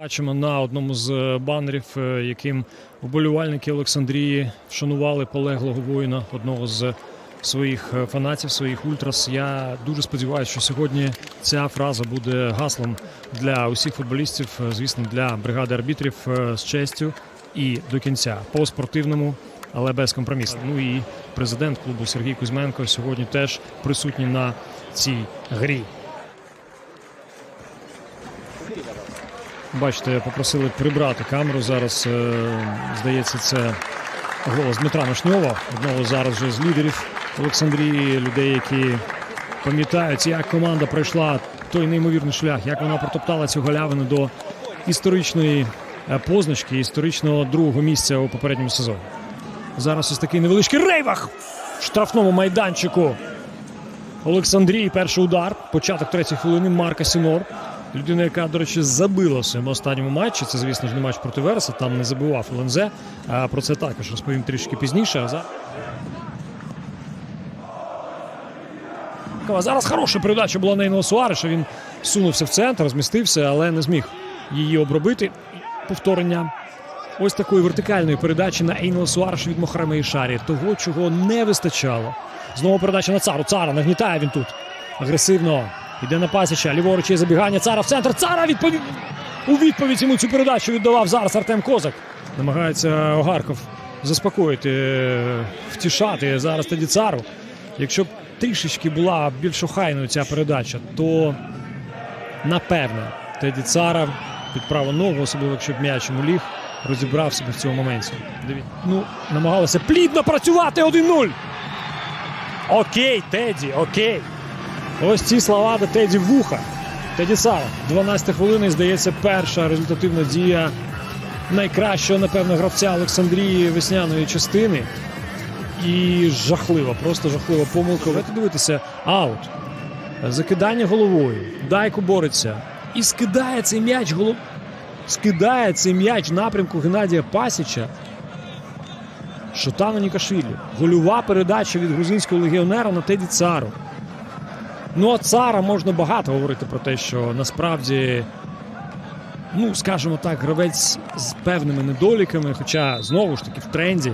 Бачимо на одному з е, банерів, е, яким вболівальники Олександрії вшанували полеглого воїна, одного з своїх е, фанатів, своїх ультрас. Я дуже сподіваюся, що сьогодні ця фраза буде гаслом для усіх футболістів, звісно, для бригади арбітрів з честю і до кінця по спортивному, але без компромісу. Ну і президент клубу Сергій Кузьменко сьогодні теж присутній на цій грі. Бачите, попросили прибрати камеру. Зараз е, здається, це голос Дмитра Мишньова, одного зараз вже з лідерів Олександрії, людей, які пам'ятають, як команда пройшла той неймовірний шлях, як вона протоптала цю галявину до історичної е, позначки, історичного другого місця у попередньому сезоні. Зараз ось такий невеличкий рейвах в штрафному майданчику. Олександрії перший удар. Початок третьої хвилини. Марка Сінор. Людина, яка, до речі, забила в своєму останньому матчі. Це, звісно ж, не матч проти Вереса. Там не забивав ЛНЗ. А про це також розповім трішки пізніше. А за... Зараз хороша передача була Нейного Суареша. Він сунувся в центр, змістився, але не зміг її обробити. Повторення ось такої вертикальної передачі на Ейнела Суареша від Мохарема Ішарі. Того, чого не вистачало. Знову передача на цару. Цара нагнітає він тут. Агресивно. Йде на пасіча. Ліворуч є забігання. Цара в центр. Цара відповів. У відповідь йому цю передачу віддавав зараз Артем Козак. Намагається Огарков заспокоїти, е, втішати зараз тоді цару. Якщо б трішечки була більш охайною ця передача, то напевне Теді Цара під праву ногу, особливо якщо б м'яч йому ліг, розібрав себе в цьому моменті. Ну, намагалися плідно працювати 1-0. Окей, Теді, окей. Ось ці слова до Теді вуха. Теді Сара. 12 хвилини, і, здається, перша результативна дія найкращого, напевно, гравця Олександрії весняної частини. І жахлива, просто жахлива помилка. Давайте дивитися. Аут. Закидання головою. Дайку бореться. І скидає цей м'яч голов... Скидає цей м'яч в напрямку Геннадія Пасіча. Шотану Нікашвілі. Гольова передача від грузинського легіонера на Теді Цару. Ну, а Цара можна багато говорити про те, що насправді, ну, скажімо так, гравець з певними недоліками, хоча знову ж таки в тренді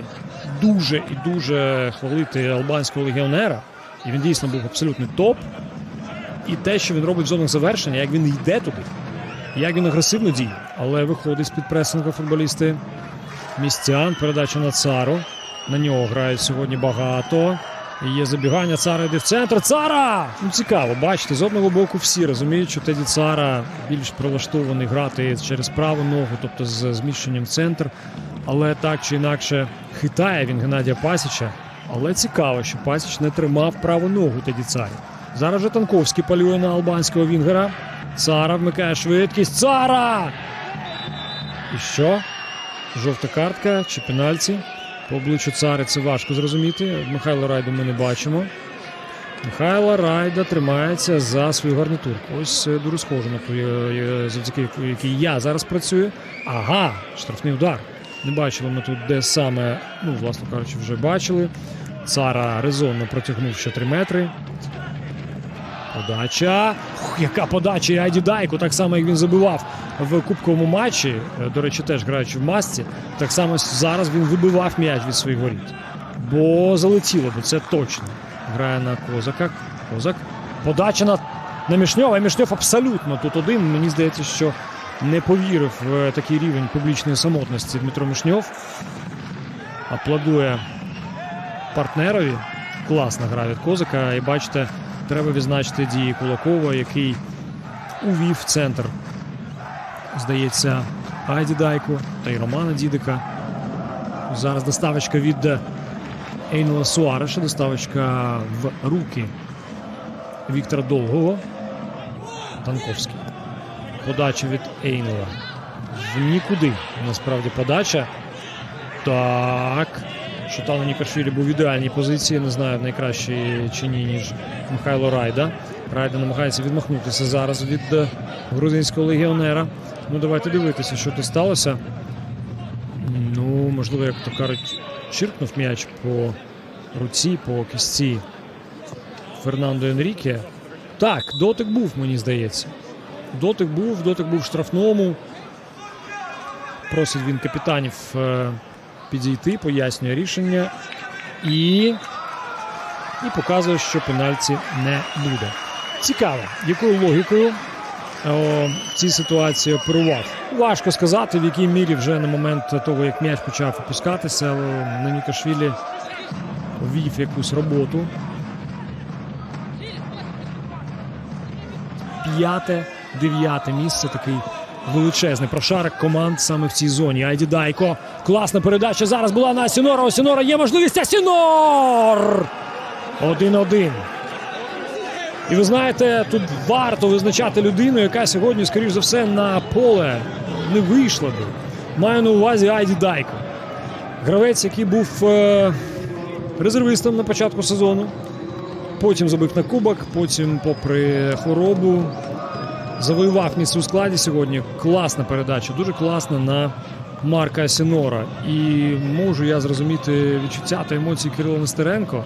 дуже і дуже хвалити албанського легіонера. І він дійсно був абсолютний топ. І те, що він робить в зонах завершення, як він йде туди, як він агресивно діє. Але виходить з-під пресингу футболісти містян. Передача на цару. На нього грають сьогодні багато. Є забігання, цара йде в центр. Цара! Ну цікаво, бачите, з одного боку всі розуміють, що Теді Цара більш прилаштований грати через праву ногу, тобто з зміщенням в центр. Але так чи інакше хитає він Геннадія Пасіча. Але цікаво, що Пасіч не тримав праву ногу Теді Царі. Зараз же Танковський полює на албанського вінгера. Цара вмикає швидкість. Цара! І що? Жовта картка чи пенальті? По обличчю цари це важко зрозуміти. Михайло Райду ми не бачимо. Михайло Райда тримається за свою гарнітурку. Ось е, дуже схоже на ту, е, е, завдяки якій я зараз працюю. Ага, штрафний удар. Не бачили ми тут, де саме, ну, власно кажучи, вже бачили. Цара резонно протягнув ще 3 метри. Подача. Ух, яка подача і Дайко, так само як він забивав в кубковому матчі. е, До речі, теж граючи в масці. Так само зараз він вибивав м'яч від своїх воріт. Бо залетіло би, це точно. Грає на Козака. Козак. Подача на, на Мішньова. Мішньов абсолютно тут один. Мені здається, що не повірив в такий рівень публічної самотності Дмитро Мішньов. Аплодує партнерові. Класна гра від Козака. І бачите, треба відзначити дії Кулакова, який увів центр. Здається, Айді Дайко та й Романа Дідика. Зараз доставочка від Ейнела Суареша, доставочка в руки Віктора Довгого. Танковський. Подача від Ейнела. В нікуди. Насправді подача. Так. Шотан Нікашвілі був в ідеальній позиції. Не знаю, в найкращій чи ні, ніж Михайло Райда. Райда намагається відмахнутися зараз від е, грузинського легіонера. Ну, давайте дивитися, що тут сталося. Ну, можливо, як то кажуть, чиркнув м'яч по руці, по кісті Фернандо Енріке. Так, дотик був, мені здається. Дотик був, дотик був штрафному. Просить він капітанів е, підійти, пояснює рішення і, і показує, що пенальті не буде. Цікаво, якою логікою о, в цій ситуації оперував. Важко сказати, в якій мірі вже на момент того, як м'яч почав опускатися, Нанікашвілі ввів якусь роботу. П'яте, дев'яте місце такий величезний прошарок команд саме в цій зоні. Айді Дайко. Класна передача зараз була на Асінора. У Асінора є можливість. Асінор! 1-1. І ви знаєте, тут варто визначати людину, яка сьогодні, скоріш за все, на поле не вийшла би. Маю на увазі Айді Дайко. Гравець, який був е, резервистом на початку сезону. Потім забив на кубок, потім, попри хворобу, завоював місце у складі сьогодні. Класна передача, дуже класна на Марка Сінора. І можу я зрозуміти відчуття та емоції Кирила Нестеренко.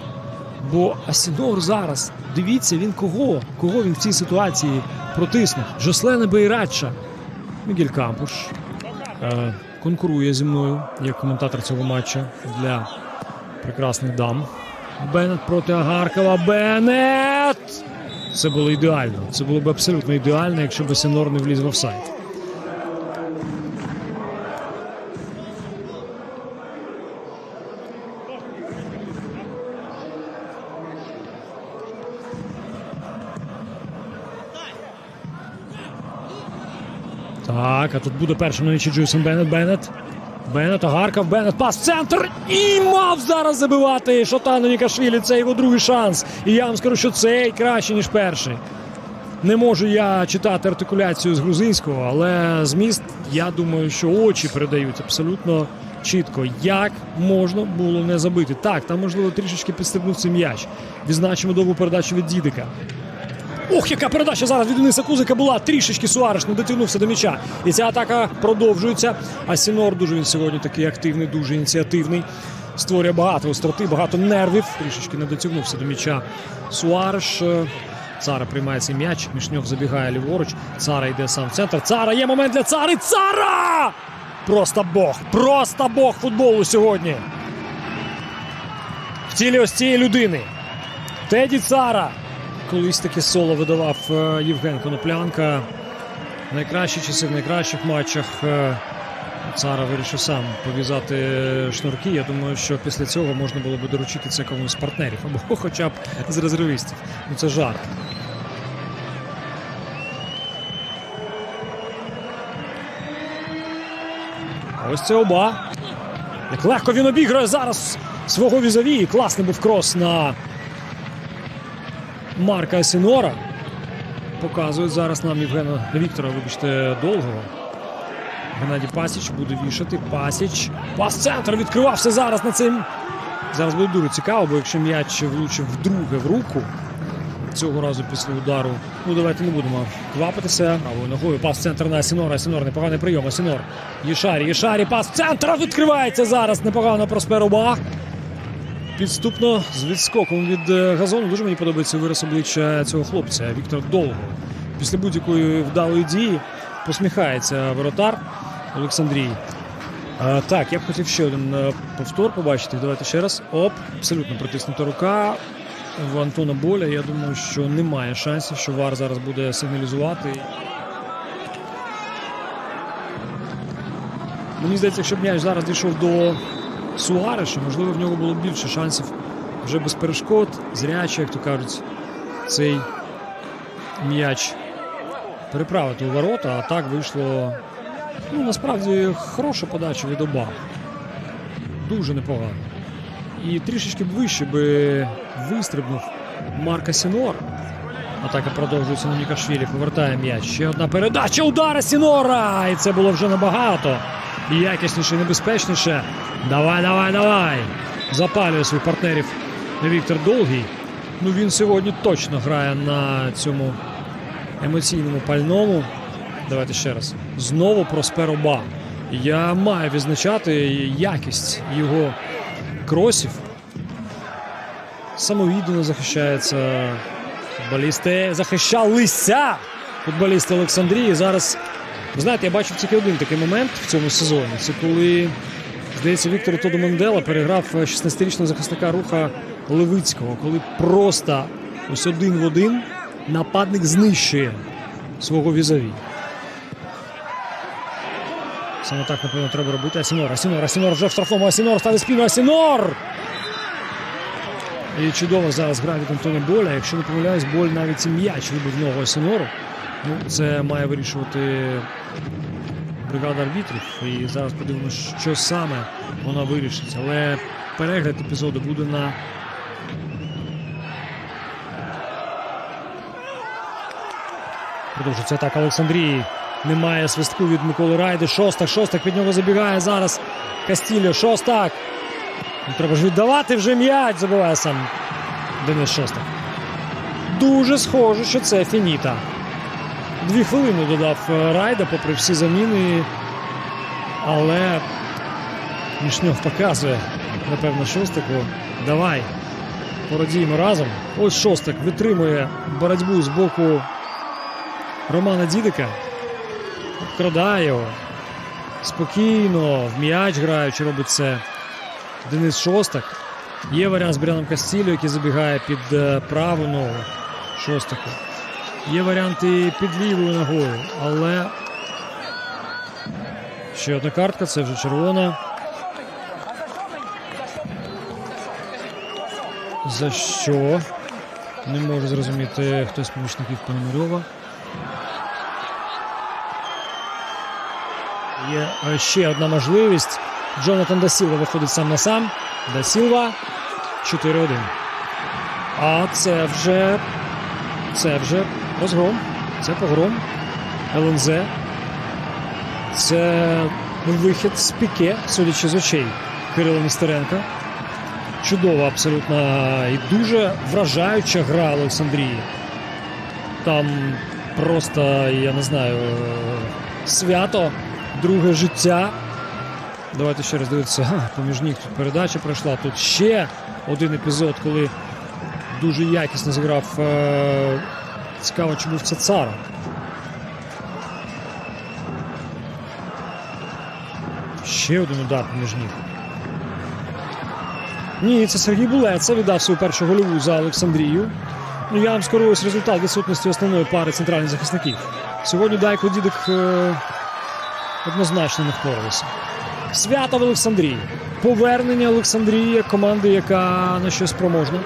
Бо Асінор зараз, дивіться, він кого? Кого він в цій ситуації протиснув? Жослена Бейрадча. Мігель Кампуш е, конкурує зі мною як коментатор цього матча для прекрасних дам. Беннет проти Агаркова. Беннет! Це було ідеально. Це було б абсолютно ідеально, якщо б Сінор не вліз в офсайд. Так, а тут буде першим на нічі Джуйсон Беннет. Беннет. Беннет, Агарков, Беннет, пас в центр. І мав зараз забивати Шотану Нікашвілі. Це його другий шанс. І я вам скажу, що цей краще, ніж перший. Не можу я читати артикуляцію з грузинського, але зміст, я думаю, що очі передають абсолютно чітко. Як можна було не забити? Так, там, можливо, трішечки підстрибнув цей м'яч. Відзначимо довгу передачу від Дідика. Ох, яка передача зараз від Дениса Кузика була. Трішечки Суареш не дотягнувся до м'яча. І ця атака продовжується. А Сінор дуже він сьогодні такий активний, дуже ініціативний. Створює багато остроти, багато нервів. Трішечки не дотягнувся до м'яча Суареш. Цара приймає цей м'яч. Мішньов забігає ліворуч. Цара йде сам в центр. Цара є момент для цари. Цара! Просто Бог! Просто Бог футболу сьогодні. В тілі ось цієї людини. Теді Цара. Колись таке соло видавав е, Євген Коноплянка. Найкращі часи в найкращих матчах. е, Цара вирішив сам пов'язати шнурки. Я думаю, що після цього можна було би доручити це комусь з партнерів або хоча б з резервістів. Ну це жарт. Ось це оба. Як легко він обіграє зараз свого візові. Класний був крос на Марка Сінора. Показують зараз нам Євгена Віктора, вибачте, довгого. Геннадій Пасіч буде вішати. Пасіч. Пас центр відкривався зараз на цим. Зараз буде дуже цікаво, бо якщо м'яч влучив вдруге в руку. Цього разу після удару. Ну, давайте не будемо квапитися. Правою ногою пас центр на Сінора. Сінор непоганий прийом. Сінор. Єшарі, Єшарі, пас центр. Відкривається зараз. Непогано Просперу Бах. Підступно з відскоком від е, газону. Дуже мені подобається вираз обличчя цього хлопця Віктор Довго. Після будь-якої вдалої дії посміхається воротар Олександрій. Е, так, я б хотів ще один е, повтор побачити. Давайте ще раз. Оп, абсолютно притиснута рука в Антона Боля. Я думаю, що немає шансів, що Вар зараз буде сигналізувати. Мені здається, якщо б м'яч зараз дійшов до Суареша, можливо, в нього було більше шансів вже без перешкод, зряче, як то кажуть, цей м'яч переправити у ворота, а так вийшло. Ну, насправді хороша подача від оба. Дуже непогано. І трішечки б вище би вистрибнув Марка Сінор. Атака продовжується на Нікашвілі. Повертає м'яч. Ще одна передача. Удара Сінора! І це було вже набагато. І якісніше, і небезпечніше. Давай, давай, давай. Запалює своїх партнерів Віктор Довгий. Ну він сьогодні точно грає на цьому емоційному пальному. Давайте ще раз. Знову Проспер Оба. Я маю відзначати якість його кросів. Самовіддано захищається. Футболісти захищалися. Футболісти Олександрії. Зараз знаєте, я бачив тільки один такий момент в цьому сезоні. Це коли, здається, Віктор Тодо Мандела переграв 16-річного захисника руха Левицького, коли просто ось один в один нападник знищує свого візаві. Саме так, напевно, треба робити. Асінор, Асінор, Асінор вже в штрафному. Асінор ставить спину. Асінор! І чудово зараз грає від Антона Боля. Якщо не помиляюсь, боль навіть і м'яч вибив ногу Асінору. Ну, це має вирішувати бригада арбітрів. І зараз подивимося, що саме вона вирішить. Але перегляд епізоду буде на Продовжується атака Олександрії. Немає свистку від Миколи Райди. Шостак, шостак від нього забігає зараз. Кастільо, шостак. Ну, Треба ж віддавати вже м'яч. Забиває сам Денис Шостак. Дуже схоже, що це Фініта. Дві хвилини додав е, Райда, попри всі заміни. Але Мішньов показує, напевно, шостаку. Давай. Породіємо разом. Ось шостак витримує боротьбу з боку Романа Дідика. Вкрадає його. Спокійно, в м'яч граючи, робить це Денис Шостак. Є варіант з Бряном Кастілю, який забігає під е, праву ногу Шостаку. Є варіанти під лівою ногою, але ще одна картка, це вже червона. За що? Не можу зрозуміти хтось з помічників Пономарьова. Є е, ще одна можливість. Джонатан Дасілва виходить сам на сам. Дасілва 4-1. А це вже це вже розгром. Це погром. ЛНЗ. Це вихід з піке, судячи з очей Кирила Нестеренка. Чудова абсолютно і дуже вражаюча гра Олександрії. Там просто, я не знаю, е, свято, друге життя. Давайте ще раз дивитися. Поміж ніг тут передача пройшла. Тут ще один епізод, коли дуже якісно зіграв. Цікаво, чи був це цара. Ще один удар поміж ніг. Ні, це Сергій Булеца віддав свою першу гольову за Олександрію. Ну, я вам скажу ось результат відсутності основної пари центральних захисників. Сьогодні Дайко Дідик е, однозначно не впоралися. Свято в Олександрії. Повернення Олександрії як команди, яка на щось спроможна.